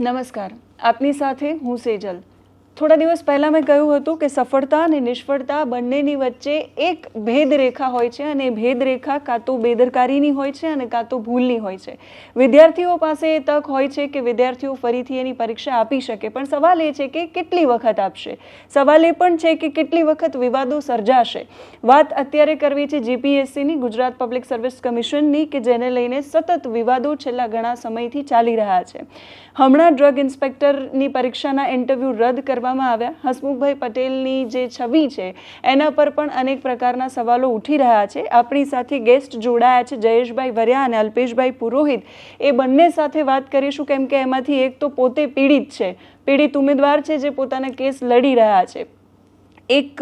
નમસ્કાર. આપની સાથે હું સેજલ. થોડા દિવસ પહેલાં મેં કહ્યું હતું કે સફળતા અને નિષ્ફળતા બંનેની વચ્ચે એક ભેદરેખા હોય છે અને ભેદરેખા કાં તો બેદરકારીની હોય છે અને કાં તો ભૂલની હોય છે. વિદ્યાર્થીઓ પાસે એ તક હોય છે કે વિદ્યાર્થીઓ ફરીથી એની પરીક્ષા આપી શકે, પણ સવાલ એ છે કે કેટલી વખત આપશે? સવાલ એ પણ છે કે કેટલી વખત વિવાદો સર્જાશે? વાત અત્યારે કરવી છે જીપીએસસીની, ગુજરાત પબ્લિક સર્વિસ કમિશનની કે જેને લઈને સતત વિવાદો છેલ્લા ઘણા સમયથી ચાલી રહ્યા છે. હમણાં ડ્રગ ઇન્સ્પેક્ટરની પરીક્ષાના ઇન્ટરવ્યૂ રદ કરવામાં આવ્યા. હસમુખભાઈ પટેલની જે છબી છે, એના પર પણ અનેક પ્રકારના સવાલો ઉઠી રહ્યા છે. આપણી સાથે ગેસ્ટ જોડાયા છે જયેશભાઈ વર્યા અને અલ્પેશભાઈ પુરોહિત. એ બંને સાથે વાત કરીશું, કેમ કે એમાંથી એક તો પોતે પીડિત છે. પીડિત ઉમેદવાર છે જે પોતાના કેસ લડી રહ્યા છે. એક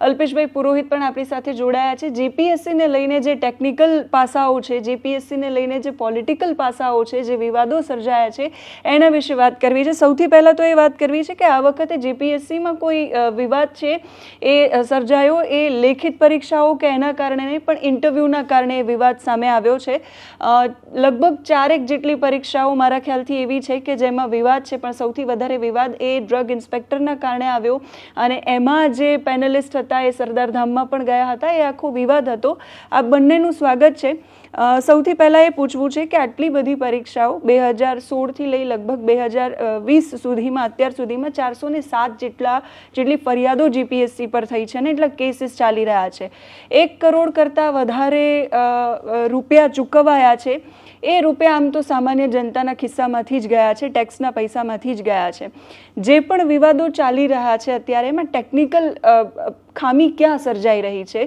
અલ્પેશભાઈ પુરોહિત પણ આપણી સાથે જોડાયા છે. જીપીએસસીને લઈને જે ટેકનિકલ પાસાઓ છે, જીપીએસસીને લઈને જે પોલિટિકલ પાસાઓ છે, જે વિવાદો સર્જાયા છે, એના વિશે વાત કરવી છે. સૌથી પહેલાં તો એ વાત કરવી છે કે આ વખતે જીપીએસસીમાં કોઈ વિવાદ છે, એ સર્જાયો, એ લેખિત પરીક્ષાઓ કે એના કારણે નહીં, પણ ઇન્ટરવ્યૂના કારણે એ વિવાદ સામે આવ્યો છે. લગભગ ચારેક જેટલી પરીક્ષાઓ મારા ખ્યાલથી એવી છે કે જેમાં વિવાદ છે, પણ સૌથી વધારે વિવાદ એ ડ્રગ ઇન્સ્પેક્ટરના કારણે આવ્યો. અને એમાં જે પેનલિસ્ટ હતા એ સરદારધામમાં પણ ગયા હતા, એ આખો વિવાદ હતો. આ બંનેનું સ્વાગત છે. સૌથી પહેલાં એ પૂછવું છે કે આટલી બધી પરીક્ષાઓ બે હજાર સોળથી લઈ લગભગ બે હજાર વીસ સુધીમાં, અત્યાર સુધીમાં ચારસો ને સાત જેટલા, જેટલી ફરિયાદો જીપીએસસી પર થઈ છે ને એટલા કેસીસ ચાલી રહ્યા છે. એક કરોડ કરતાં વધારે રૂપિયા ચૂકવાયા છે. એ રૂપિયા આમ તો સામાન્ય જનતાના ખિસ્સામાંથી જ ગયા છે ટેક્સના પૈસામાંથી જ ગયા છે. જે પણ વિવાદો ચાલી રહ્યા છે અત્યારે એમાં ટેકનિકલ ખામી ક્યાં સર્જાઈ રહી છે?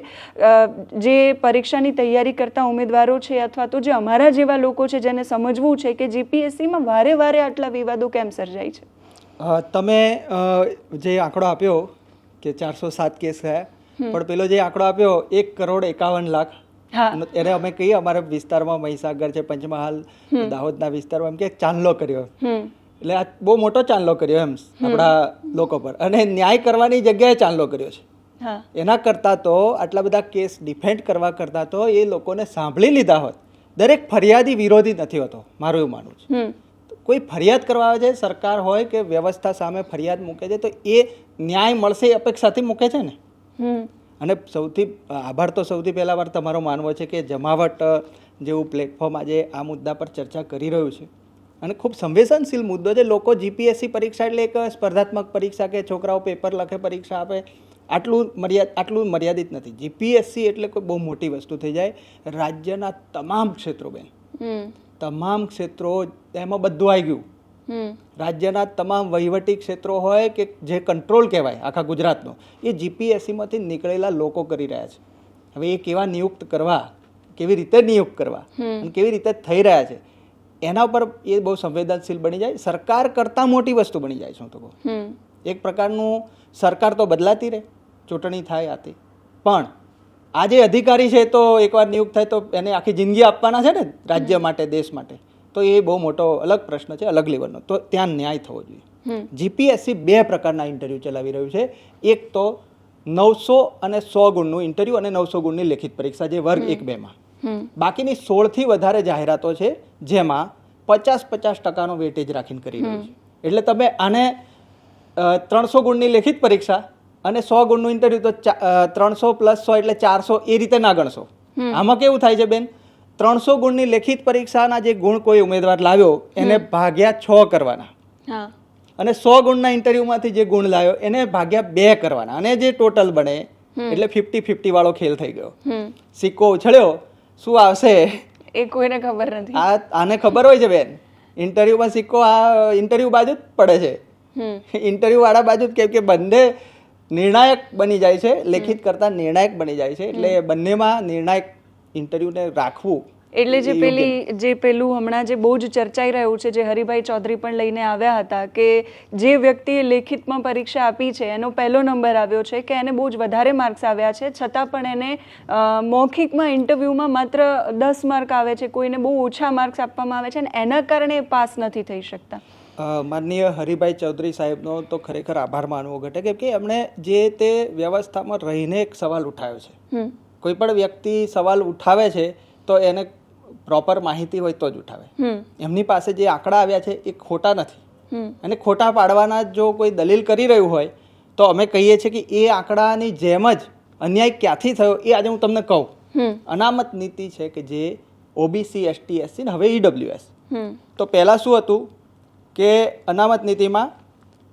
જે પરીક્ષાની તૈયારી કરતા ઉમેદવારો છે અથવા તો જે અમારા જેવા લોકો છે જેને સમજવું છે કે જીપીએસસીમાં વારે વારે આટલા વિવાદો કેમ સર્જાય છે? તમે જે આંકડો આપ્યો કે ચારસો સાત કેસ થયા પણ પેલો જે આંકડો આપ્યો એક કરોડ એકાવન લાખ એને અમે કહીએ અમારા વિસ્તારમાં મહીસાગર છે પંચમહાલ દાહોદના વિસ્તારમાં એમ કે ચાંદલો કર્યો. એટલે આ બહુ મોટો ચાંદલો કર્યો એમ આપણા લોકો પર. અને ન્યાય કરવાની જગ્યાએ ચાંદલો કર્યો છે. એના કરતાં તો આટલા બધા કેસ ડિફેન્ડ કરવા કરતાં તો એ લોકોને સાંભળી લીધા હોત. દરેક ફરિયાદી વિરોધી નથી હોતો મારું એવું માનવું છે. કોઈ ફરિયાદ કરવા આવે છે સરકાર હોય કે વ્યવસ્થા સામે ફરિયાદ મૂકે છે તો એ ન્યાય મળશે એ અપેક્ષાથી મૂકે છે ને? અને સૌથી આભાર તો સૌથી પહેલાં વાર તમારો માનવો છે કે જમાવટ જેવું પ્લેટફોર્મ આજે આ મુદ્દા પર ચર્ચા કરી રહ્યું છે. અને ખૂબ સંવેદનશીલ મુદ્દો છે. લોકો જીપીએસસી પરીક્ષા એટલે એક સ્પર્ધાત્મક પરીક્ષા કે છોકરાઓ પેપર લખે પરીક્ષા આપે આટલું મર્યાદ આટલું મર્યાદિત નથી. જીપીએસસી એટલે કોઈ બહુ મોટી વસ્તુ થઈ જાય. રાજ્યના તમામ ક્ષેત્રો બેન. તમામ ક્ષેત્રો એમાં બધું આવી ગયું. રાજ્યના તમામ વહીવટી ક્ષેત્રો હોય કે જે કંટ્રોલ કહેવાય આખા ગુજરાતનો એ જીપીએસસીમાંથી નીકળેલા લોકો કરી રહ્યા છે. હવે એ કેવા નિયુક્ત કરવા કેવી રીતે નિયુક્ત કરવા અને કેવી રીતે થઈ રહ્યા છે એના ઉપર એ બહુ સંવેદનશીલ બની જાય. સરકાર કરતાં મોટી વસ્તુ બની જાય છે તો કહું. એક પ્રકારનું સરકાર તો બદલાતી રહે ચૂંટણી થાય આથી. પણ આ જે અધિકારી છે તો એકવાર નિયુક્ત થાય તો એને આખી જિંદગી આપવાના છે ને રાજ્ય માટે દેશ માટે. તો એ બહુ મોટો અલગ પ્રશ્ન છે અલગ લેવલનો તો ત્યાં ન્યાય થવો જોઈએ. જીપીએસસી બે પ્રકારના ઇન્ટરવ્યૂ ચલાવી રહ્યું છે. એક તો નવસો અને સો ગુણનું ઇન્ટરવ્યૂ અને નવસો ગુણની લેખિત પરીક્ષા જે વર્ગ એક બેમાં. બાકીની સોળથી વધારે જાહેરાતો છે જેમાં પચાસ પચાસ ટકાનો વેટેજ રાખીને કરી રહ્યું છે. એટલે તમે આને ત્રણસો ગુણની લેખિત પરીક્ષા અને સો ગુણનું ઇન્ટરવ્યૂ તો ત્રણસો પ્લસ સો એટલે ચારસો એ રીતે ના ગણશો. આમાં કેવું થાય છે બેન? ત્રણસો ગુણની લેખિત પરીક્ષાના જે ગુણ કોઈ ઉમેદવાર લાવ્યો એને ભાગ્યા છ કરવાના. અને સો ગુણના ઇન્ટરવ્યૂમાંથી જે ગુણ લાવ્યો એને ભાગ્યા બે કરવાના. અને જે ટોટલ બને એટલે ફિફ્ટી ફિફ્ટી વાળો ખેલ થઈ ગયો. સિક્કો ઉછળ્યો. શું આવશે? એ કોઈને ખબર નથી. આ આને ખબર હોય છે બેન? ઇન્ટરવ્યુમાં સિક્કો આ ઇન્ટરવ્યુ બાજુ જ પડે છે. ઇન્ટરવ્યુ વાળા બાજુ જ કેમ કે બંને નિર્ણાયક બની જાય છે લેખિત કરતાં નિર્ણાયક બની જાય છે. એટલે બંનેમાં નિર્ણાયક ઇન્ટરવ્યુને રાખવું એટલે જે પેલી જે પેલું હમણાં જે બહુ જ ચર્ચાઈ રહ્યું છે જે હરિભાઈ ચૌધરી પણ લઈને આવ્યા હતા કે જે વ્યક્તિએ લેખિતમાં પરીક્ષા આપી છે એનો પહેલો નંબર આવ્યો છે કે એને બહુ જ વધારે માર્ક્સ આવ્યા છે છતાં પણ એને મૌખિકમાં ઇન્ટરવ્યૂમાં માત્ર દસ માર્ક આવે છે કોઈને બહુ ઓછા માર્ક્સ આપવામાં આવે છે અને એના કારણે પાસ નથી થઈ શકતા. માનનીય હરિભાઈ ચૌધરી સાહેબનો તો ખરેખર આભાર માનવો ઘટે કેમ કે એમણે જે તે વ્યવસ્થામાં રહીને એક સવાલ ઉઠાવ્યો છે. કોઈ પણ વ્યક્તિ સવાલ ઉઠાવે છે તો એને પ્રોપર માહિતી હોય તો જ ઉઠાવે. એમની પાસે જે આંકડા આવ્યા છે એ ખોટા નથી. અને ખોટા પાડવાના જો કોઈ દલીલ કરી રહ્યું હોય તો અમે કહીએ છીએ કે એ આંકડાની જેમ જ અન્યાય ક્યાંથી થયો એ આજે હું તમને કહું. અનામત નીતિ છે કે જે ઓબીસી એસટી એસસી ને હવે ઈડબ્લ્યુએસ તો પહેલાં શું હતું કે અનામત નીતિમાં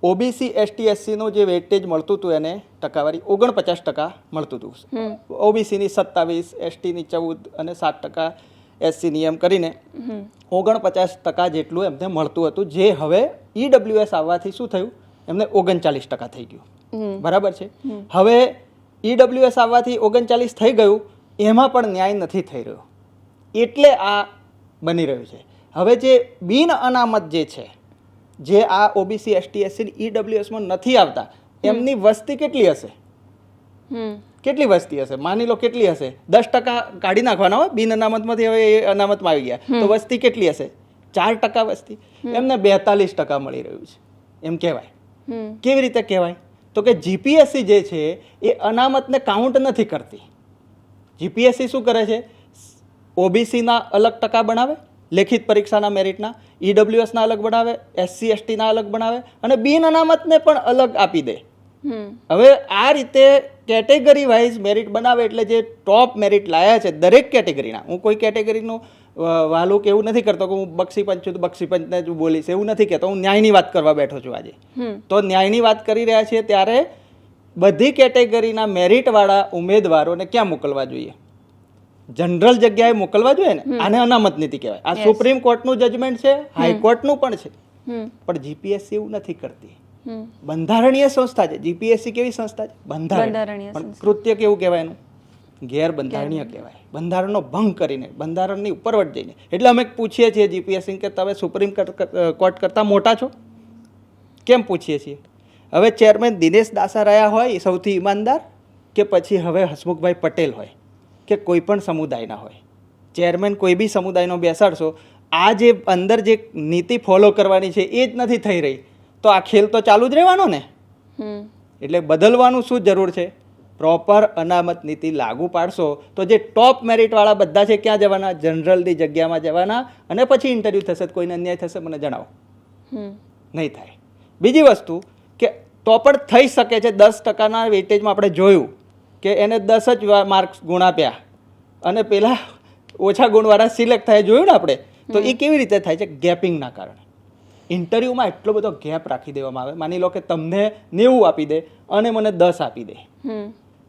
ઓબીસી એસટી એસસીનું જે વેટેજ મળતું હતું એને ટકાવારી ઓગણપચાસ ટકા મળતું હતું. ઓબીસીની સત્તાવીસ એસટીની ચૌદ અને સાત ટકા એસસી એમ કરીને ઓગણપચાસ ટકા જેટલું એમને મળતું હતું. જે હવે ઈડબ્લ્યુએસ આવવાથી શું થયું? એમને ઓગણચાલીસ ટકા થઈ ગયું. બરાબર છે? હવે ઈડબ્લ્યુએસ આવવાથી ઓગણચાલીસ થઈ ગયું એમાં પણ ન્યાય નથી થઈ રહ્યો. એટલે આ બની રહ્યું છે. હવે જે બિન અનામત જે છે જે આ ઓબીસી એસટી એસસી ઈડબ્લ્યુએસમાં નથી આવતા એમની વસ્તી કેટલી હશે? હમ. કેટલી વસ્તી હશે? માની લો કેટલી હશે? દસ ટકા કાઢી નાખવાના હોય બિન અનામતમાંથી હવે એ અનામતમાં આવી ગયા. તો વસ્તી કેટલી હશે? ચાર ટકા વસ્તી. એમને બેતાલીસ ટકા મળી રહ્યું છે. એમ કહેવાય. કેવી રીતે કહેવાય? તો કે જીપીએસસી જે છે એ અનામતને કાઉન્ટ નથી કરતી. જીપીએસસી શું કરે છે? ઓબીસીના અલગ ટકા બનાવે લેખિત પરીક્ષાના મેરિટના ઈડબ્લ્યુએસના અલગ બનાવે એસસી એસટીના અલગ બનાવે અને બિન અનામતને પણ અલગ આપી દે. હવે આ રીતે કેટેગરી વાઇઝ મેરિટ બનાવે એટલે જે ટોપ મેરિટ લાયા છે દરેક કેટેગરીના હું કોઈ કેટેગરીનું અ, વાલું કે એવું નથી કરતો કે હું બક્ષી પંચ છું તો બક્ષી પંચને જ બોલીશ એવું નથી કહેતો. હું ન્યાયની વાત કરવા બેઠો છું આજે. તો ન્યાયની વાત કરી રહ્યા છીએ ત્યારે બધી કેટેગરીના મેરિટવાળા ઉમેદવારોને ક્યાં મોકલવા જોઈએ? જનરલ જગ્યાએ મોકલવા જોઈએ ને? આને અનામત નીતિ કહેવાય. આ સુપ્રીમ કોર્ટનું જજમેન્ટ છે હાઈકોર્ટનું પણ છે. પણ જીપીએસસી એવું નથી કરતી. બંધારણીય સંસ્થા છે. જીપીએસસી કેવી સંસ્થા છે? બંધારણીય. પણ કૃત્ય કેવું કહેવાય એનું? ગેરબંધારણીય કહેવાય. બંધારણનો ભંગ કરીને બંધારણની ઉપરવટ જઈને. એટલે અમે પૂછીએ છીએ જીપીએસસી કે તમે સુપ્રીમ કોર્ટ કરતાં મોટા છો? કેમ પૂછીએ છીએ? હવે ચેરમેન દિનેશ દાસા રહ્યા હોય સૌથી ઈમાનદાર કે પછી હવે હસમુખભાઈ પટેલ હોય કે કોઈ પણ સમુદાયના હોય? ચેરમેન કોઈ બી સમુદાયનો બેસાડશો આ જે અંદર જે નીતિ ફોલો કરવાની છે એ જ નથી થઈ રહી. તો આ ખેલ તો ચાલુ જ રહેવાનો ને? એટલે બદલવાનું શું જરૂર છે? પ્રોપર અનામત નીતિ લાગુ પાડશો તો જે ટોપ મેરિટવાળા બધા છે ક્યાં જવાના? જનરલની જગ્યામાં જવાના અને પછી ઇન્ટરવ્યૂ થશે તો કોઈને અન્યાય થશે? મને જણાવો. નહીં થાય. બીજી વસ્તુ કે તો પણ થઈ શકે છે દસ ટકાના વેટેજમાં આપણે જોયું કે એને દસ જ માર્ક્સ ગુણ આપ્યા અને પેલા ઓછા ગુણવાળા સિલેક્ટ થાય જોયું ને આપણે? તો એ કેવી રીતે થાય છે? ગેપિંગના કારણે. ઇન્ટરવ્યૂમાં એટલો બધો ગેપ રાખી દેવામાં આવે. માની લો કે તમને નેવું આપી દે અને મને દસ આપી દે.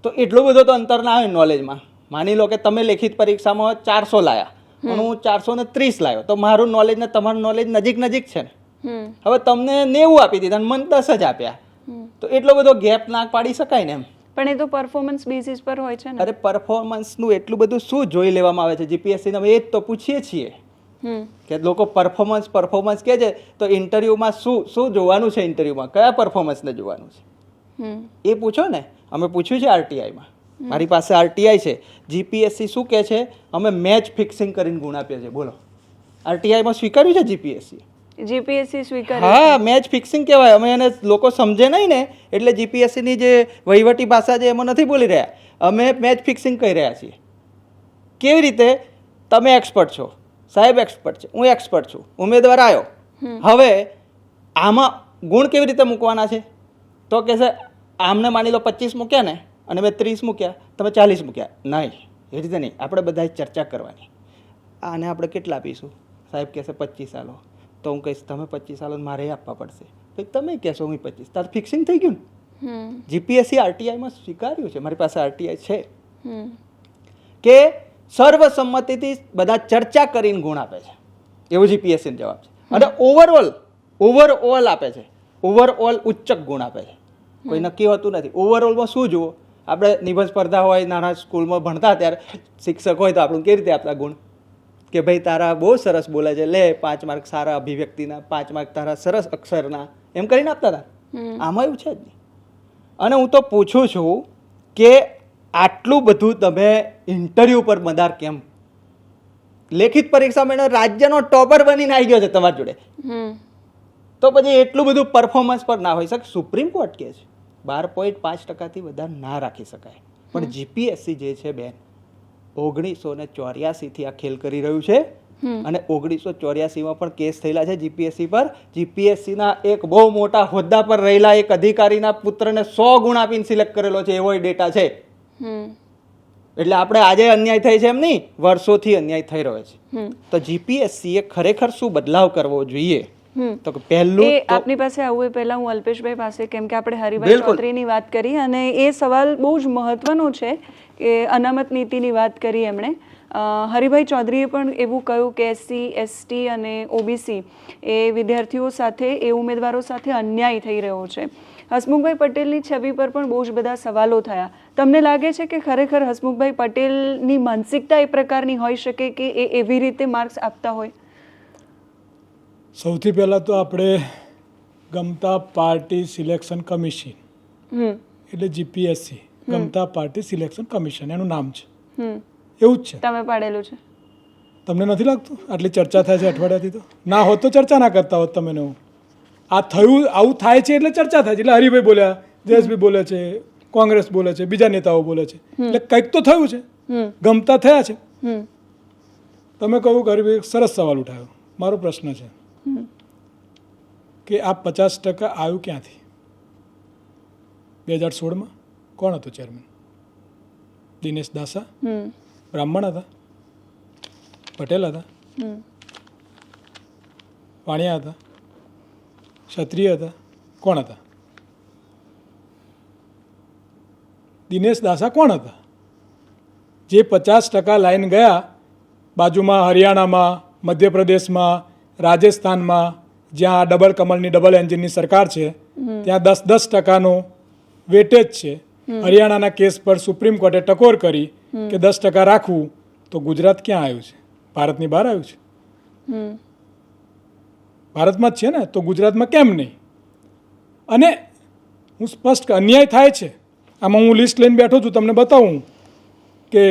તો એટલો બધો તો અંતર ના આવે નોલેજમાં માની લો કે તમે લેખિત પરીક્ષામાં ચારસો લાયા. અને હું ચારસો ને ત્રીસ લાવ્યો તો મારું નોલેજ ને તમારું નોલેજ નજીક નજીક છે ને. હવે તમને નેવું આપી દીધા અને મને દસ જ આપ્યા. તો એટલો બધો ગેપ ના પાડી શકાય ને એમ. પણ એ તો પરફોર્મન્સ બેસિસ પર હોય છે ને. અરે પરફોર્મન્સનું એટલું બધું શું જોઈ લેવામાં આવે છે? જીપીએસસી અમે એ જ તો પૂછીએ છીએ. કે લોકો પરફોર્મન્સ પરફોર્મન્સ કહે છે તો ઇન્ટરવ્યૂમાં શું શું જોવાનું છે ઇન્ટરવ્યૂમાં કયા પરફોર્મન્સને જોવાનું છે? હમ. એ પૂછો ને. અમે પૂછ્યું છે આરટીઆઈમાં મારી પાસે આરટીઆઈ છે. જીપીએસસી શું કહે છે? અમે મેચ ફિક્સિંગ કરીને ગુણ આપીએ છીએ. બોલો. આરટીઆઈમાં સ્વીકાર્યું છે જીપીએસસી જીપીએસસી સ્વીકાર હા મેચ ફિક્સિંગ કહેવાય. અમે એને લોકો સમજે નહીં ને એટલે જીપીએસસીની જે વહીવટી ભાષા છે એમાં નથી બોલી રહ્યા. અમે મેચ ફિક્સિંગ કહી રહ્યા છીએ. કેવી રીતે? તમે એક્સપર્ટ છો. સાહેબ એક્સપર્ટ છે હું એક્સપર્ટ છું ઉમેદવાર આવ્યો. હવે આમાં ગુણ કેવી રીતે મૂકવાના છે? તો કે છે આમને માની લો પચીસ મૂક્યા ને અને મેં ત્રીસ મૂક્યા તમે ચાલીસ મૂક્યા. નહીં એ રીતે નહીં આપણે બધાએ ચર્ચા કરવાની. આને આપણે કેટલા આપીશું? સાહેબ કહેશે પચીસ આલો. તો હું કહીશ તમે પચીસ આલો મારે આપવા પડશે. તમે કહેશો હું પચીસ. તાર ફિક્સિંગ થઈ ગયું ને? હમ. જીપીએસસી આરટીઆઈમાં સ્વીકાર્યું છે મારી પાસે આરટીઆઈ છે. કે સર્વસંમતિથી બધા ચર્ચા કરીને ગુણ આપે છે. એવું જીપીએસસીનો જવાબ છે. અને ઓવરઓલ ઓવરઓલ આપે છે. ઓવરઓલ ઉચ્ચક ગુણ આપે છે. કોઈ નક્કી હોતું નથી. ઓવરઓલમાં શું જુઓ? આપણે નિબંધ સ્પર્ધા હોય નાના સ્કૂલમાં ભણતા ત્યારે શિક્ષક હોય તો આપણું કેવી રીતે આપતા ગુણ? કે ભાઈ તારા બહુ સરસ બોલે છે. લે પાંચ માર્ક સારા અભિવ્યક્તિના પાંચ માર્ક તારા સરસ અક્ષરના. એમ કરીને આપતા હતા. આમાં એવું છે જ નહીં. અને હું તો પૂછું છું કે આટલું બધું તમે ઇન્ટરવ્યૂ પર મદાર કેમ? લેખિત પરીક્ષામાં એનો રાજ્યનો ટોપર બનીને આવી ગયો છે તમારી જોડે. તો પછી એટલું બધું પરફોર્મન્સ પર ના હોઈ શકે. સુપ્રીમ કોર્ટ કહે છે. બાર પોઈન્ટ પાંચ ટકાથી વધારે ના રાખી શકાય. પણ જીપીએસસી જે છે બેન ઓગણીસો ને ચોર્યાસીથી આ ખેલ કરી રહ્યું છે. અને ઓગણીસો ચોર્યાસીમાં પણ કેસ થયેલા છે જીપીએસસી પર. જીપીએસસીના એક બહુ મોટા હોદ્દા પર રહેલા એક અધિકારીના પુત્રને સો ગુણ આપીને સિલેક્ટ કરેલો છે. એવો ડેટા છે. એટલે આપણે આજે અન્યાય થાય છે એમ નહીં વર્ષોથી અન્યાય થઈ રહ્યો છે. તો જીપીએસસી એ ખરેખર શું બદલાવ કરવો જોઈએ? તો કે પહેલું આપની પાસે આવું એ પહેલા હું અલ્પેશભાઈ પાસે કેમ કે આપણે હરિભાઈ. ચૌધરીની વાત કરી અને એ સવાલ બહુ જ મહત્વનો છે કે અનામત નીતિની વાત કરી એમણે. હરિભાઈ ચૌધરીએ પણ એવું કહ્યું કે એસસી એસટી અને ઓબીસી એ વિદ્યાર્થીઓ સાથે એ ઉમેદવારો સાથે અન્યાય થઈ રહ્યો છે. હસમુખભાઈ પટેલની છબી પર પણ બહુ જ બધા સવાલો થયા. તમને લાગે છે કે ખરેખર હસમુખભાઈ પટેલની માનસિકતા એ પ્રકારની હોઈ શકે કે એ એવી રીતે માર્ક્સ આપતા હોય? સૌથી પહેલાં તો આપણે ગમતા પાર્ટી સિલેક્શન કમિશન હમ. એટલે જીપીએસસી ગમતા પાર્ટી સિલેક્શન કમિશન એનું નામ છે. એવું જ છે. તમે પાડેલું છે. તમને નથી લાગતું? આટલી ચર્ચા થાય છે અઠવાડિયાથી તો? ના હોત તો ચર્ચા ના કરતા હોત તમે એવું હું. આ થયું આવું થાય છે એટલે ચર્ચા થાય છે. એટલે હરિભાઈ બોલ્યા જયેશભાઈ બોલે છે કોંગ્રેસ બોલે છે બીજા નેતાઓ બોલે છે. એટલે કંઈક તો થયું છે. ગમતા થયા છે. તમે કહું એક સરસ સવાલ ઉઠાવ્યો મારો પ્રશ્ન છે કે આ પચાસ ટકા આવ્યું ક્યાંથી? બે હજાર સોળમાં? કોણ હતો ચેરમેન દિનેશ દાસા? બ્રાહ્મણ હતા. પટેલ હતા. વાણિયા હતા. ક્ષત્રિય હતા. કોણ હતા? દિનેશ દાસા કોણ હતા? જે પચાસ ટકા લાઈન ગયા બાજુમાં હરિયાણામાં મધ્યપ્રદેશમાં રાજસ્થાનમાં જ્યાં ડબલ કમલની ડબલ એન્જિનની સરકાર છે ત્યાં દસ દસ ટકાનો વેટેજ છે. હરિયાણાના કેસ પર સુપ્રીમ કોર્ટે ટકોર કરી કે દસ ટકા રાખવું તો ગુજરાત ક્યાં આવ્યું છે? ભારતની બહાર આવ્યું છે? ભારતમાં જ છે ને? તો ગુજરાતમાં કેમ નહીં? અને હું સ્પષ્ટ અન્યાય થાય છે. આમાં હું લિસ્ટ લઈને બેઠો છું તમને બતાવું કે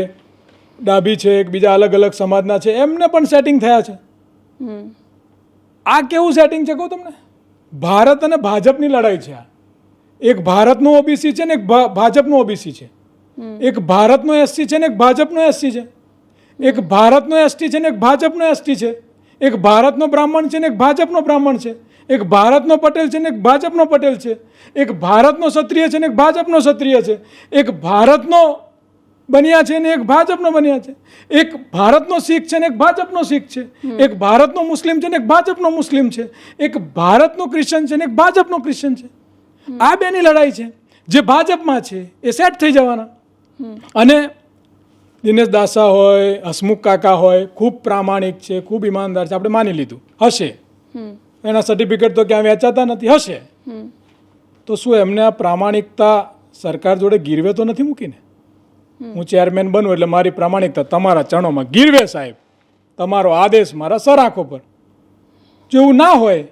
ડાભી છે બીજા અલગ અલગ સમાજના છે એમને પણ સેટિંગ થયા છે. આ કેવું સેટિંગ છે કહું તમને? ભારત અને ભાજપની લડાઈ છે આ. એક ભારતનો ઓબીસી છે ને એક ભાજપનો ઓબીસી છે. એક ભારતનો એસટી છે ને એક ભાજપનો એસટી છે. એક ભારતનો એસટી છે ને એક ભાજપનો એસટી છે. એક ભારતનો બ્રાહ્મણ છે ને એક ભાજપનો બ્રાહ્મણ છે. એક ભારતનો પટેલ છે ને એક ભાજપનો પટેલ છે. એક ભારતનો ક્ષત્રિય છે ને એક ભાજપનો ક્ષત્રિય છે. એક ભારતનો બન્યા છે ને એક ભાજપનો બન્યા છે. એક ભારતનો શીખ છે ને એક ભાજપનો શીખ છે. એક ભારતનો મુસ્લિમ છે ને એક ભાજપનો મુસ્લિમ છે. એક ભારતનો ક્રિશ્ચન છે ને એક ભાજપનો ક્રિશ્ચન છે. આ બેની લડાઈ છે. જે ભાજપમાં છે એ સેટ થઈ જવાના. અને દિનેશ દાસા હોય હસમુખ કાકા હોય ખૂબ પ્રામાણિક છે ખૂબ ઈમાનદાર છે આપણે માની લીધું. હશે. એના સર્ટિફિકેટ તો ક્યાં વેચાતા નથી હશે. તો શું એમને આ પ્રામાણિકતા સરકાર જોડે ગીરવે તો નથી મૂકીને? હું ચેરમેન બનું એટલે મારી પ્રામાણિકતા તમારા ચરણોમાં ગીરવે સાહેબ. તમારો આદેશ મારા સર આંખો પર. જો એવું ના હોય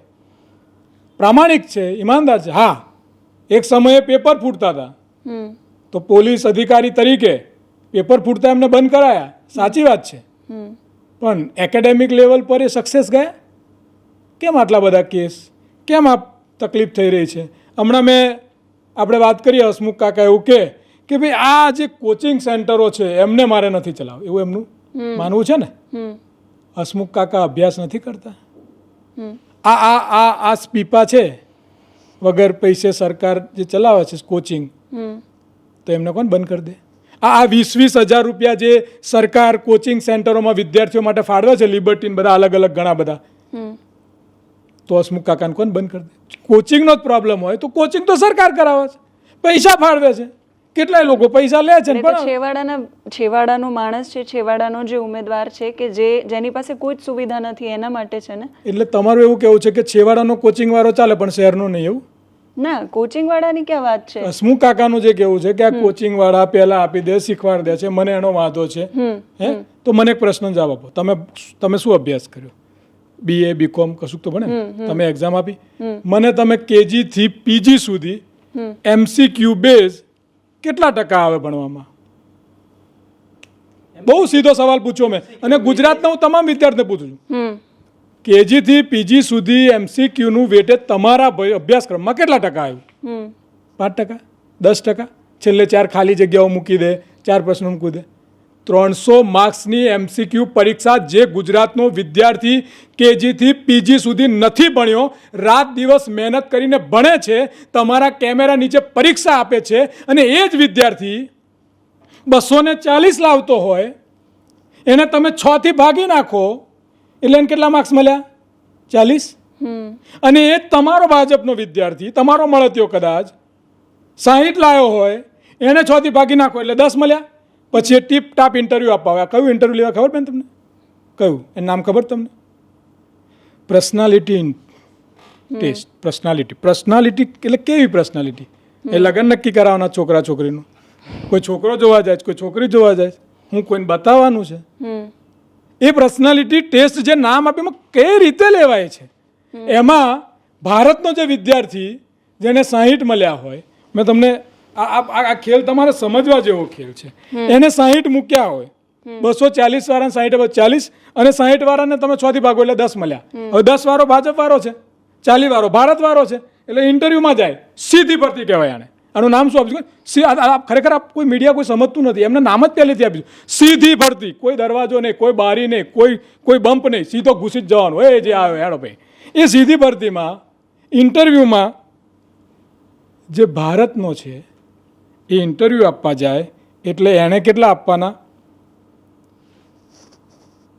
પ્રામાણિક છે ઈમાનદાર છે હા. એક સમયે પેપર ફૂટતા હતા. તો પોલીસ અધિકારી તરીકે પેપર ફૂટતા એમને બંધ કરાયા. સાચી વાત છે. પણ એકેડેમિક લેવલ પર એ સક્સેસ ગયા? કેમ આટલા બધા કેસ? કેમ આ તકલીફ થઈ રહી છે? હમણાં મેં આપણે વાત કરીએ હસમુખ કાકા એવું કે કે ભાઈ આ જે કોચિંગ સેન્ટરો છે એમને મારે નથી ચલાવવું. એવું એમનું માનવું છે ને? હસમુખ કાકા અભ્યાસ નથી કરતા? આ આ આ આ સ્પીપા છે વગર પૈસે સરકાર જે ચલાવે છે કોચિંગ તો એમને કોણ બંધ કરી દે? આ આ વીસ વીસ હજાર રૂપિયા જે સરકાર કોચિંગ સેન્ટરોમાં વિદ્યાર્થીઓ માટે ફાળવે છે લિબર્ટીન બધા અલગ અલગ ઘણા બધા તો હસમુખ કાકાને કોણ બંધ કરી દે? કોચિંગનો જ પ્રોબ્લેમ હોય તો કોચિંગ તો સરકાર કરાવે છે. પૈસા ફાળવે છે. કેટલાય લોકો પૈસા લે છે પણ છેવાડાના છેવાડાનો માણસ છે છેવાડાનો જે ઉમેદવાર છે કે જે જેની પાસે કોઈ જ સુવિધા નથી એના માટે છે ને? એટલે તમારું એવું કેવું છે કે છેવાડાનો કોચિંગ વાળો ચાલે પણ શહેરનો નહીં એવું? ના કોચિંગ વાળાની ક્યાં વાત છે? સ્મુ કાકાનું જે કેવું છે કે આ કોચિંગ વાળા પહેલા આપી દે શીખવાડ દે છે મને એનો વાંધો છે. હે? તો મને એક પ્રશ્ન જવાબ આપો. તમે તમે શું અભ્યાસ કર્યો? બીએ બીકોમ કશું તો ભણે? તમે એક્ઝામ આપી? મને તમે કેજી થી પીજી સુધી એમસીક્યુ બેઝ કેટલા ટકા આવે ભણવામાં? બહુ સીધો સવાલ પૂછ્યો મેં. અને ગુજરાતના હું તમામ વિદ્યાર્થીને પૂછું છું. હમ કેજી થી પીજી સુધી એમસીક્યુનું વેટેજ તમારા અભ્યાસક્રમમાં કેટલા ટકા આવ્યું? પાંચ ટકા? દસ ટકા? છેલ્લે ચાર ખાલી જગ્યાઓ મૂકી દે ચાર પ્રશ્નો મૂકી દે. ત્રણસો માર્ક્સની એમસીક્યુ પરીક્ષા જે ગુજરાતનો વિદ્યાર્થી કેજીથી પીજી સુધી નથી ભણ્યો રાત દિવસ મહેનત કરીને ભણે છે તમારા કેમેરા નીચે પરીક્ષા આપે છે અને એ જ વિદ્યાર્થી બસો ને ચાલીસ લાવતો હોય એને તમે છ થી ભાગી નાખો એટલે એને કેટલા માર્ક્સ મળ્યા? ચાલીસ? અને એ તમારો ભાજપનો વિદ્યાર્થી તમારો મળત્યો કદાચ સાહીઠ લાયો હોય એને છ થી ભાગી નાખો એટલે દસ મળ્યા. પછી એ ટીપ ટાપ ઇન્ટરવ્યૂ આપવા આવ્યા. કયું ઇન્ટરવ્યૂ લેવા ખબર બેન તમને? કયું? એનું નામ ખબર તમને? પર્સનાલિટી ટેસ્ટ પર્સનાલિટી પર્સનાલિટી એટલે કેવી પર્સનાલિટી એ લગ્ન નક્કી કરાવવાના છોકરા છોકરીનું. કોઈ છોકરો જોવા જાય કોઈ છોકરી જોવા જાય હું કોઈને બતાવવાનું છે? એ પર્સનાલિટી ટેસ્ટ જે નામ આપે એમાં કઈ રીતે લેવાય છે? એમાં ભારતનો જે વિદ્યાર્થી જેને સાહીઠ મળ્યા હોય મેં તમને આ આ- આ આ ખેલ તમારે સમજવા જેવો ખેલ છે. એને સાહીઠ મૂક્યા હોય. બસો ચાલીસ વાળાને સાહીઠ ચાલીસ અને સાહીઠ વાળાને તમે છ થી ભાગો એટલે દસ મળ્યા. હવે દસ વાળો ભાજપ વાળો છે ચાલી વાળો ભારત વાળો છે એટલે ઇન્ટરવ્યુમાં જાય સીધી ભરતી કહેવાય આને. આનું નામ શું આપ્યું સી ખરેખર આ કોઈ મીડિયા કોઈ સમજતું નથી. એમને નામ જ પહેલેથી આપ્યું સીધી ભરતી કોઈ દરવાજો નહીં કોઈ બારી નહીં કોઈ કોઈ બમ્પ નહીં. સીધો ઘૂસી જ જવાનો. એ જે આવે હેડો ભાઈ. એ સીધી ભરતીમાં ઇન્ટરવ્યૂમાં જે ભારતનો છે એ ઇન્ટરવ્યૂ આપવા જાય. એટલે એણે કેટલા આપવાના?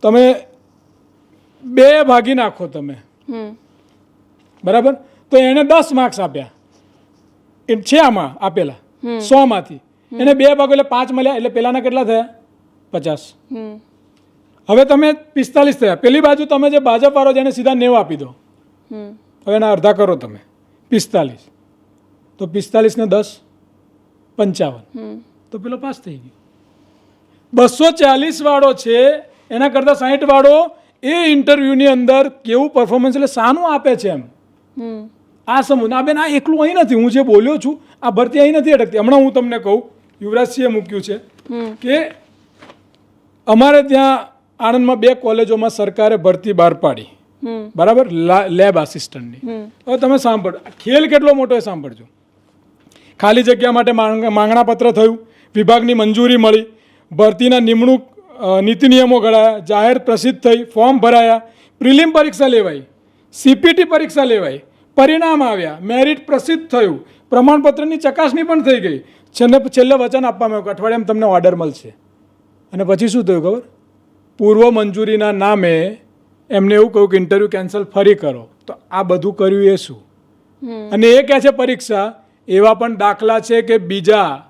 તમે બે ભાગી નાખો તમે. બરાબર? તો એણે દસ માર્ક્સ આપ્યા. એ છે આમાં આપેલા સો માંથી એને બે ભાગો એટલે પાંચ મળ્યા એટલે પેલાના કેટલા થયા? પચાસ. હવે તમે પિસ્તાલીસ થયા. પેલી બાજુ તમે જે ભાજપ વાળો જેને સીધા નેવ આપી દો. હવે એના અડધા કરો તમે. પિસ્તાલીસ. તો પિસ્તાલીસ ને દસ પંચાવન. તો પેલો પાસ થઈ ગયો. બસો ચાલીસ વાળો છે એના કરતાં સાહીઠ વાળો એ ઇન્ટરવ્યૂની અંદર કેવું પરફોર્મન્સ એટલે શાનું આપે છે એમ. આ સમૂહ ના બેન આ એકલું અહીં નથી. હું જે બોલ્યો છું આ ભરતી અહીં નથી અટકતી. હમણાં હું તમને કહું યુવરાજસિંહે મૂક્યું છે કે અમારે ત્યાં આણંદમાં બે કોલેજોમાં સરકારે ભરતી બહાર પાડી. બરાબર? લેબ આસિસ્ટન્ટની. હવે તમે સાંભળો. ખેલ કેટલો મોટો એ સાંભળજો. ખાલી જગ્યા માટે માંગ- માંગણાપત્ર થયું વિભાગની મંજૂરી મળી ભરતીના નિમણૂક નીતિ નિયમો ઘડાયા જાહેર પ્રસિદ્ધ થઈ ફોર્મ ભરાયા પ્રિલિમ પરીક્ષા લેવાઈ સીપીટી પરીક્ષા લેવાઈ પરિણામ આવ્યા. મેરિટ પ્રસિદ્ધ થયું. પ્રમાણપત્રની ચકાસણી પણ થઈ ગઈ. છેલ્લે છેલ્લે વચન આપવામાં આવ્યું કે અઠવાડિયામાં તમને ઓર્ડર મળશે. અને પછી શું થયું ખબર? પૂર્વ મંજૂરીના નામે એમને એવું કહ્યું કે ઇન્ટરવ્યૂ કેન્સલ ફરી કરો. તો આ બધું કર્યું એ શું? અને એ કહે છે પરીક્ષા એવા પણ દાખલા છે કે બીજા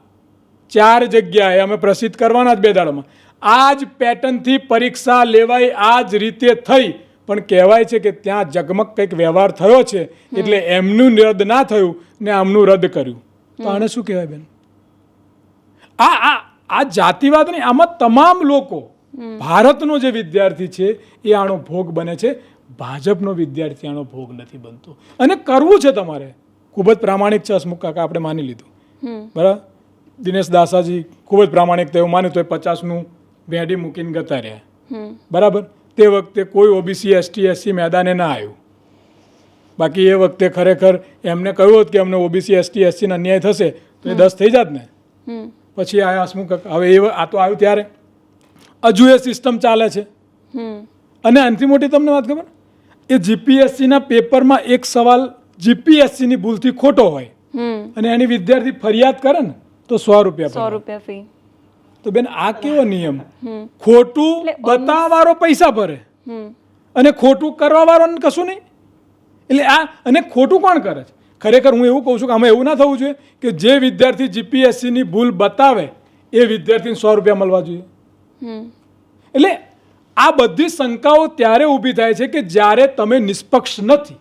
ચાર જગ્યાએ અમે પ્રસિદ્ધ કરવાના જ બે દાડામાં. આ જ પેટર્નથી પરીક્ષા લેવાય આ જ રીતે થઈ. પણ કહેવાય છે કે ત્યાં જગમગ કંઈક વ્યવહાર થયો છે એટલે એમનું રદ ના થયું ને આમનું રદ કર્યું. તો આને શું કહેવાય બેન? આ આ આ જાતિવાદ નહીં આમાં તમામ લોકો ભારતનો જે વિદ્યાર્થી છે એ આનો ભોગ બને છે. ભાજપનો વિદ્યાર્થી આનો ભોગ નથી બનતો. અને કરવું છે તમારે. ખૂબ જ પ્રામાણિક છે હસમુખ કાકા આપણે માની લીધું. બરાબર? દિનેશ દાસાજી ખૂબ જ પ્રામાણિક તેવું માન્યું તો એ પચાસનું વેડી મૂકીને ગતા રહ્યા. બરાબર? તે વખતે કોઈ ઓબીસી એસટી એસસી મેદાને ના આવ્યું. બાકી એ વખતે ખરેખર એમને કહ્યું હોત કે અમને ઓબીસી એસટી એસસીનો અન્યાય થશે તો એ દસ થઈ જાત ને. પછી આ કાકા હવે એ આ તો આવ્યું ત્યારે. હજુ એ સિસ્ટમ ચાલે છે. અને આનાથી મોટી તમને વાત ખબર? એ જીપીએસસીના પેપરમાં એક સવાલ જીપીએસસીની ભૂલથી ખોટો હોય. અને એની વિદ્યાર્થી ફરિયાદ કરે ને તો સો રૂપિયા સો રૂપિયા ફી તો બેન આ કેવો નિયમ? ખોટું બતાવવાળો પૈસા ભરે. અને ખોટું કરવા વાળો કશું નહીં? એટલે આ અને ખોટું કોણ કરે છે? ખરેખર હું એવું કહું છું કે આમાં એવું ના થવું જોઈએ કે જે વિદ્યાર્થી જીપીએસસીની ભૂલ બતાવે એ વિદ્યાર્થીને સો રૂપિયા મળવા જોઈએ. એટલે આ બધી શંકાઓ ત્યારે ઊભી થાય છે કે જ્યારે તમે નિષ્પક્ષ નથી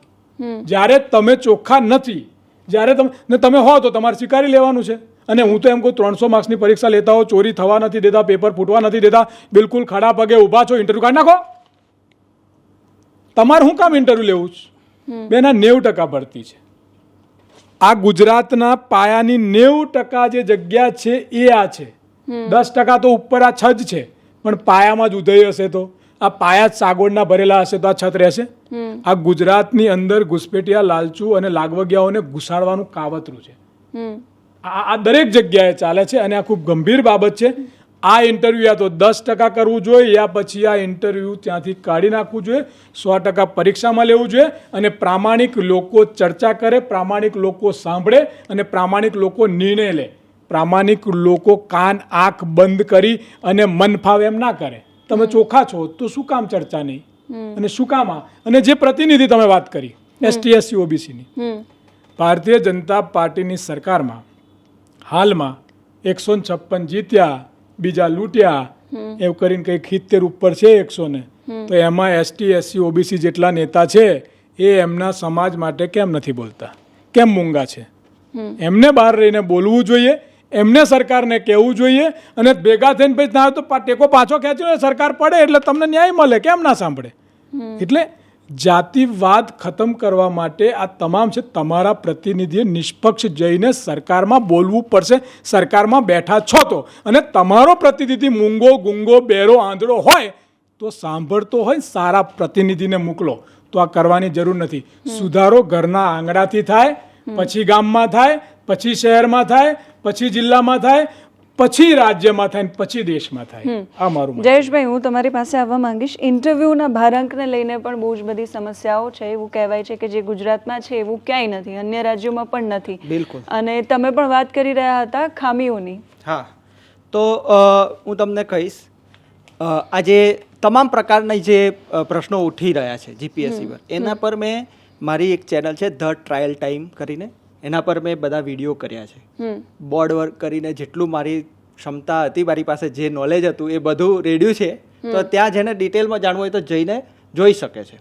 જ્યારે તમે ચોખ્ખા નથી જ્યારે તમે ને તમે હો તો તમારે સ્વીકારી લેવાનું છે. અને હું તો એમ કહું ત્રણસો માર્ક્સની પરીક્ષા લેતા હો ચોરી થવા નથી દેતા પેપર ફૂટવા નથી દેતા બિલકુલ ખડા પગે ઊભા છો ઇન્ટરવ્યૂ કાઢી નાખો. તમારે શું કામ ઇન્ટરવ્યુ લેવું છે? બેના નેવું ટકા ભરતી છે. આ ગુજરાતના પાયાની નેવું ટકા જે જગ્યા છે એ આ છે. દસ ટકા તો ઉપર આ છત છે. પણ પાયામાં જ ઉદય હશે તો. આ પાયા જ સાગોળના ભરેલા હશે તો આ છત રહેશે. આ ગુજરાતની અંદર ઘુસપેટિયા લાલચુ અને લાગવગિયાઓને ઘુસાડવાનું કાવતરું છે. આ આ દરેક જગ્યાએ ચાલે છે અને આ ખૂબ ગંભીર બાબત છે. આ ઇન્ટરવ્યૂ યા તો દસ ટકા કરવું જોઈએ યા પછી આ ઇન્ટરવ્યૂ ત્યાંથી કાઢી નાખવું જોઈએ. સો ટકા પરીક્ષામાં લેવું જોઈએ અને પ્રામાણિક લોકો ચર્ચા કરે પ્રામાણિક લોકો સાંભળે અને પ્રામાણિક લોકો નિર્ણય લે. પ્રામાણિક લોકો કાન આંખ બંધ કરી અને મન ફાવે એમ ના કરે. તમે ચોખ્ખા છો તો શું કામ ચર્ચા નહીં? અને શું કામ આ? અને જે પ્રતિનિધિ તમે વાત કરી એસટી એસસી ઓબીસીની ભારતીય જનતા પાર્ટીની સરકારમાં હાલમાં એકસો છપ્પન જીત્યા બીજા લૂંટ્યા એવું કરીને કંઈક સિત્તેર ઉપર છે એકસો ને તો એમાં એસટી એસસી ઓબીસી જેટલા નેતા છે એ એમના સમાજ માટે કેમ નથી બોલતા? કેમ મૂંગા છે? એમને બહાર રહીને બોલવું જોઈએ એમને સરકારને કહેવું જોઈએ અને ભેગા થઈને પછી ના તો ટેકો પાછો ખેંચ્યો સરકાર પડે એટલે તમને ન્યાય મળે કેમ ના સાંભળે? એટલે જાતિવાદ ખતમ કરવા માટે આ તમામ છે તમારા પ્રતિનિધિએ નિષ્પક્ષ જઈને સરકારમાં બોલવું પડશે. સરકારમાં બેઠા છો તો. અને તમારો પ્રતિનિધિ મૂંગો ગુંગો બેરો આંધળો હોય તો સાંભળતો હોય સારા પ્રતિનિધિને મોકલો. તો આ કરવાની જરૂર નથી. સુધારો ઘરના આંગણાથી થાય પછી ગામમાં થાય પછી શહેરમાં થાય પછી જિલ્લામાં થાય પછી રાજ્યમાં થાય પછી દેશમાં થાય. આ મારું જયેશભાઈ હું તમારી પાસે આવવા માંગીશ. ઇન્ટરવ્યૂના ભારાંકને લઈને પણ બહુ જ બધી સમસ્યાઓ છે. એવું કહેવાય છે કે જે ગુજરાતમાં છે એવું ક્યાંય નથી અન્ય રાજ્યોમાં પણ નથી. બિલકુલ. અને તમે પણ વાત કરી રહ્યા હતા ખામીઓની. હા. તો હું તમને કહીશ આજે તમામ પ્રકારના જે પ્રશ્નો ઉઠી રહ્યા છે જીપીએસસી પર. એના પર મેં મારી એક ચેનલ છે ધ ટ્રાયલ ટાઈમ કરીને. એના પર મેં બધા વીડિયો કર્યા છે. બોર્ડ વર્ક કરીને જેટલું મારી ક્ષમતા હતી મારી પાસે જે નોલેજ હતું એ બધું રેડ્યું છે. તો ત્યાં જેને ડિટેલમાં જાણવું હોય તો જઈને જોઈ શકે છે.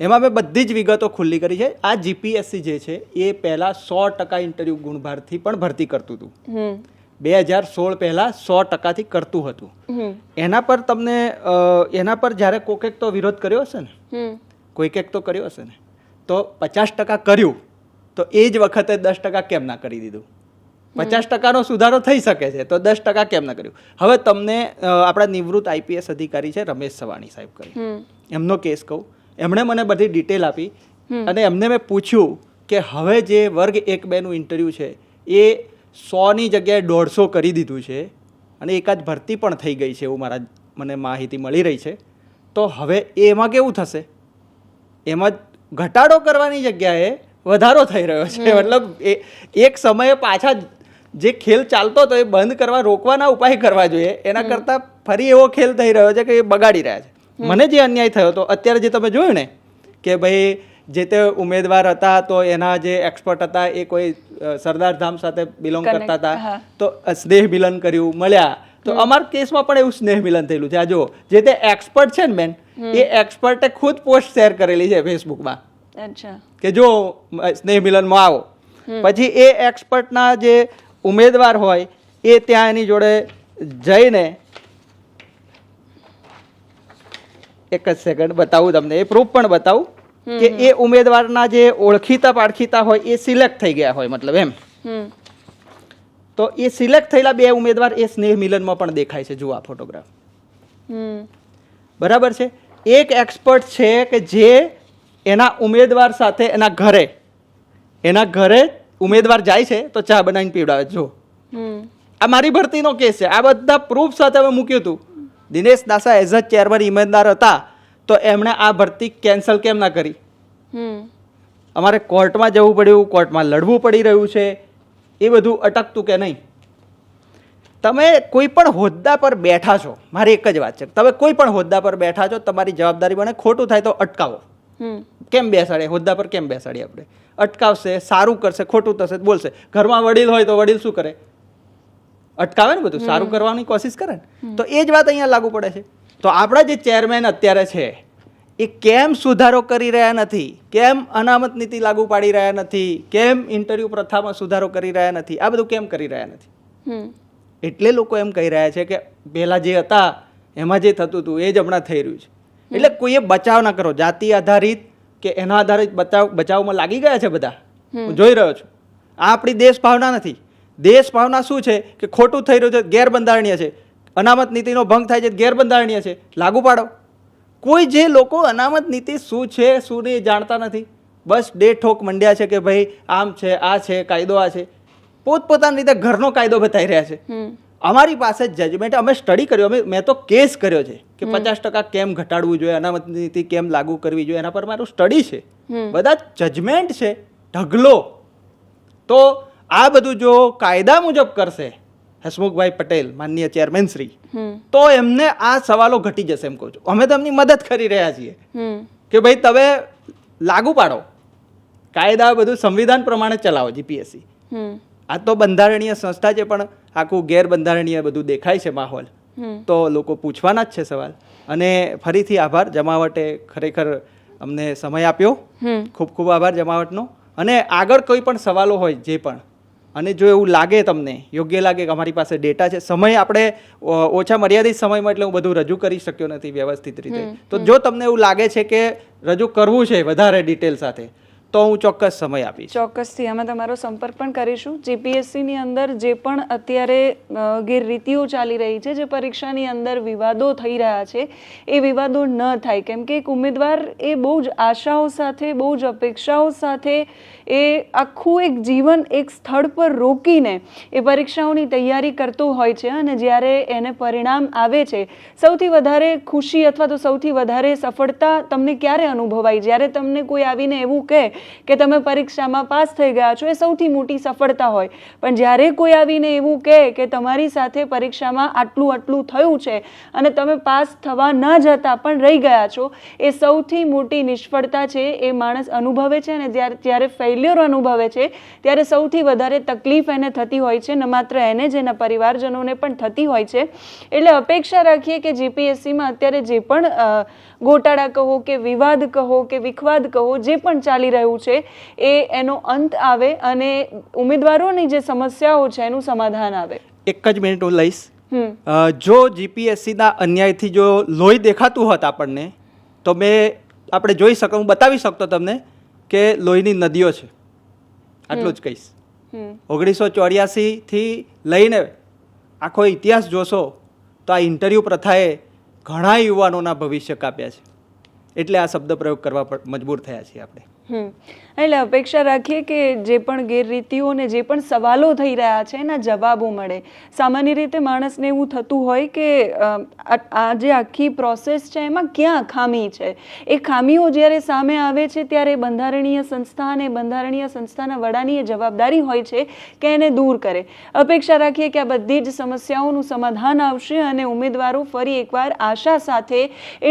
એમાં મેં બધી જ વિગતો ખુલ્લી કરી છે. આ જીપીએસસી જે છે એ પહેલાં સો ટકા ઇન્ટરવ્યૂ ગુણભારથી પણ ભરતી કરતું હતું. બે હજાર સોળ પહેલાં સો ટકાથી કરતું હતું. એના પર તમને એના પર જ્યારે કોકેક તો વિરોધ કર્યો હશે ને? કોઈક એક તો કર્યો હશે ને? તો પચાસ ટકા કર્યું. તો એ જ વખતે દસ ટકા કેમ ના કરી દીધું? પચાસ ટકાનો સુધારો થઈ શકે છે તો દસ ટકા કેમ ના કર્યું? હવે તમને આપણા નિવૃત્ત આઈપીએસ અધિકારી છે રમેશ સવાણી સાહેબ કરી એમનો કેસ કહું. એમણે મને બધી ડિટેલ આપી અને એમને મેં પૂછ્યું કે હવે જે વર્ગ એક બેનું ઇન્ટરવ્યૂ છે એ સોની જગ્યાએ દોઢસો કરી દીધું છે અને એકાદ ભરતી પણ થઈ ગઈ છે એવું મારા મને માહિતી મળી રહી છે. તો હવે એ એમાં કેવું થશે? એમાં ઘટાડો કરવાની જગ્યાએ વધારો થઈ રહ્યો છે. મતલબ એ એક સમયે પાછા જે ખેલ ચાલતો હતો એ બંધ કરવા રોકવાના ઉપાય કરવા જોઈએ. એના કરતાં ફરી એવો ખેલ થઈ રહ્યો છે કે એ બગાડી રહ્યા છે. મને જે અન્યાય થયો હતો અત્યારે જે તમે જોયું ને કે ભાઈ જે તે ઉમેદવાર હતા તો એના જે એક્સપર્ટ હતા એ કોઈ સરદાર ધામ સાથે બિલોંગ કરતા હતા. તો સ્નેહ મિલન કર્યું મળ્યા. તો અમારા કેસમાં પણ એવું સ્નેહ મિલન થયેલું છે. આ જો જે તે એક્સપર્ટ છે ને બેન એ એક્સપર્ટે ખુદ પોસ્ટ શેર કરેલી છે ફેસબુકમાં કે જો સ્નેહ મિલનમાં આવો. પછી એ એક્સપર્ટના જે ઉમેદવાર હોય એ ત્યાં એની જોડે જઈને એક જ સેકન્ડ બતાવું તમને એ પ્રૂફ પણ બતાવું કે એ ઉમેદવારના જે ઓળખીતા પાળખીતા હોય એ સિલેક્ટ થઈ ગયા હોય મતલબ એમ. તો એ સિલેક્ટ થયેલા બે ઉમેદવાર એ સ્નેહ મિલનમાં પણ દેખાય છે જુઓ આ ફોટોગ્રાફ બરાબર છે? એક એક્સપર્ટ છે કે જે એના ઉમેદવાર સાથે એના ઘરે એના ઘરે ઉમેદવાર જાય છે તો ચા બનાવીને પીવડાવે જો. હમ. આ મારી ભરતીનો કેસ છે. આ બધા પ્રૂફ સાથે અમે મૂક્યું હતું. Dinesh Dasa as a chairman ઇમેનદાર હતા તો એમણે આ ભરતી કેન્સલ કેમ ના કરી? અમારે કોર્ટમાં જવું પડ્યું કોર્ટમાં લડવું પડી રહ્યું છે. એ બધું અટકતું કે નહીં? તમે કોઈ પણ હોદ્દા પર બેઠા છો મારી એક જ વાત છે. તમે કોઈ પણ હોદ્દા પર બેઠા છો તમારી જવાબદારી બને ખોટું થાય તો અટકાવો. કેમ બેસાડે હોદ્દા પર કેમ બેસાડીએ આપણે? અટકાવશે સારું કરશે ખોટું થશે તો બોલશે. ઘરમાં વડીલ હોય તો વડીલ શું કરે? અટકાવે ને બધું? સારું કરવાની કોશિશ કરે ને? તો એ જ વાત અહીંયા લાગુ પડે છે. તો આપણા જે ચેરમેન અત્યારે છે એ કેમ સુધારો કરી રહ્યા નથી? કેમ અનામત નીતિ લાગુ પાડી રહ્યા નથી? કેમ ઇન્ટરવ્યૂ પ્રથામાં સુધારો કરી રહ્યા નથી? આ બધું કેમ કરી રહ્યા નથી? એટલે લોકો એમ કહી રહ્યા છે કે પહેલાં જે હતા એમાં જે થતું હતું એ જ હમણાં થઈ રહ્યું છે. એટલે કોઈએ બચાવ ના કરો. જાતિ આધારિત કે એના આધારિત બચાવ બચાવમાં લાગી ગયા છે બધા? હું જોઈ રહ્યો છું. આ આપણી દેશ ભાવના નથી. દેશ ભાવના શું છે? કે ખોટું થઈ રહ્યું છે ગેરબંધારણીય છે. અનામત નીતિનો ભંગ થાય છે ગેરબંધારણીય છે. લાગુ પાડો. કોઈ જે લોકો અનામત નીતિ શું છે શું નહીં જાણતા નથી. બસ ડે ઠોક મંડ્યા છે કે ભાઈ આમ છે આ છે કાયદો આ છે. પોતપોતાની રીતે ઘરનો કાયદો બતાવી રહ્યા છે. અમારી પાસે જજમેન્ટ અમે સ્ટડી કર્યો અમે મેં તો કેસ કર્યો છે કે પચાસ ટકા કેમ ઘટાડવું જોઈએ અનામત નીતિ કેમ લાગુ કરવી જોઈએ એના પર મારું સ્ટડી છે. બધા જજમેન્ટ છે ઢગલો. તો આ બધું જો કાયદા મુજબ કરશે હસમુખભાઈ પટેલ માનનીય ચેરમેન શ્રી તો એમને આ સવાલો ઘટી જશે એમ કહું છું. અમે તો મદદ કરી રહ્યા છીએ. કે ભાઈ તમે લાગુ પાડો. કાયદા બધું સંવિધાન પ્રમાણે ચલાવો જીપીએસસી આ તો બંધારણીય સંસ્થા છે પણ આખું ગેરબંધારણીય બધું દેખાય છે માહોલ. તો લોકો પૂછવાના જ છે સવાલ. અને ફરીથી આભાર જમાવટે ખરેખર અમને સમય આપ્યો. ખૂબ ખૂબ આભાર જમાવટનો. અને આગળ કોઈ પણ સવાલો હોય જે પણ અને જો એવું લાગે તમને યોગ્ય લાગે કે અમારી પાસે ડેટા છે સમય આપણે ઓછા મર્યાદિત સમયમાં એટલે હું બધું રજૂ કરી શક્યો નથી વ્યવસ્થિત રીતે. તો જો તમને એવું લાગે છે કે રજૂ કરવું છે વધારે ડિટેલ સાથે તો હું ચોક્કસ સમય આપીશ. ચોક્કસથી અમે તમારો સંપર્ક પણ કરીશું. જીપીએસસીની અંદર જે પણ અત્યારે ગેરરીતિઓ ચાલી રહી છે, જે પરીક્ષાની અંદર વિવાદો થઈ રહ્યા છે, એ વિવાદો ન થાય. કેમ કે એક ઉમેદવાર એ બહુ જ આશાઓ સાથે, બહુ જ અપેક્ષાઓ સાથે એ આખું એક જીવન એક સ્થળ પર રોકીને એ પરીક્ષાઓની તૈયારી કરતો હોય છે અને જ્યારે એને પરિણામ આવે છે, સૌથી વધારે ખુશી અથવા તો સૌથી વધારે સફળતા તમને ક્યારે અનુભવાય? જ્યારે તમને કોઈ આવીને એવું કહે કે તમે પરીક્ષામાં પાસ થઈ ગયા છો એ સૌથી મોટી સફળતા હોય. પણ જ્યારે કોઈ આવીને એવું કહે કે તમારી સાથે પરીક્ષામાં આટલું આટલું થયું છે અને તમે પાસ થવા ન જતા પણ રહી ગયા છો, એ સૌથી મોટી નિષ્ફળતા છે, એ માણસ અનુભવે છે અને જ્યારે જ્યારે ફેલ્યોર અનુભવે છે, ત્યારે સૌથી વધારે તકલીફ એને થતી હોય છે, ન માત્ર એને જ, એના પરિવારજનોને પણ થતી હોય છે. એટલે અપેક્ષા રાખીએ કે જીપીએસસીમાં અત્યારે જે પણ ગોટાળા કહો કે વિવાદ કહો કે વિખવાદ કહો, જે પણ ચાલી રહ્યું છે એ એનો અંત આવે અને ઉમેદવારોની જે સમસ્યાઓ છે એનું સમાધાન આવે. એક જ મિનિટ હું લઈશ. જો જીપીએસસીના અન્યાયથી જો લોહી દેખાતું હોત આપણને તો મેં આપણે જોઈ શકો હું બતાવી શકતો તમને કે લોહીની નદીઓ છે. આટલું જ કહીશ. ઓગણીસો ચોર્યાસીથી લઈને આખો ઇતિહાસ જોશો તો આ ઇન્ટરવ્યૂ પ્રથાએ ઘણા યુવાનોના ભવિષ્ય કાપ્યા છે. એટલે આ શબ્દ પ્રયોગ કરવા મજબૂર થયા છીએ આપણે. એટલે અપેક્ષા રાખીએ કે જે પણ ગેરરીતિઓ ને જે પણ સવાલો થઈ રહ્યા છે, એના જવાબો મળે. સામાન્ય રીતે માણસને એવું થતું હોય કે આ જે આખી પ્રોસેસ છે, એમાં ક્યાં ખામી છે? એ ખામીઓ જ્યારે સામે આવે છે, ત્યારે બંધારણીય સંસ્થા અને બંધારણીય સંસ્થાના વડાની એ જવાબદારી હોય છે કે એને દૂર કરે. અપેક્ષા રાખીએ કે આ બધી જ સમસ્યાઓનું સમાધાન આવશે અને ઉમેદવારો ફરી એકવાર આશા સાથે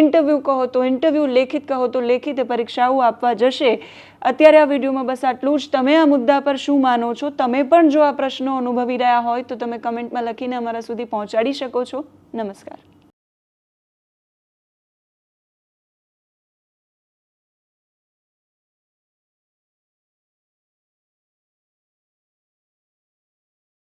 ઇન્ટરવ્યૂ કહો તો ઇન્ટરવ્યૂ લેખિત કહો તો લેખિત પરીક્ષાઓ આપવા જશે. અત્યારે આ વિડીયોમાં બસ આટલું જ. તમે આ મુદ્દા પર શું માનો છો? તમે પણ જો આ પ્રશ્નો અનુભવી રહ્યા હોય તો તમે કમેન્ટમાં લખીને અમારા સુધી પહોંચાડી શકો છો. નમસ્કાર.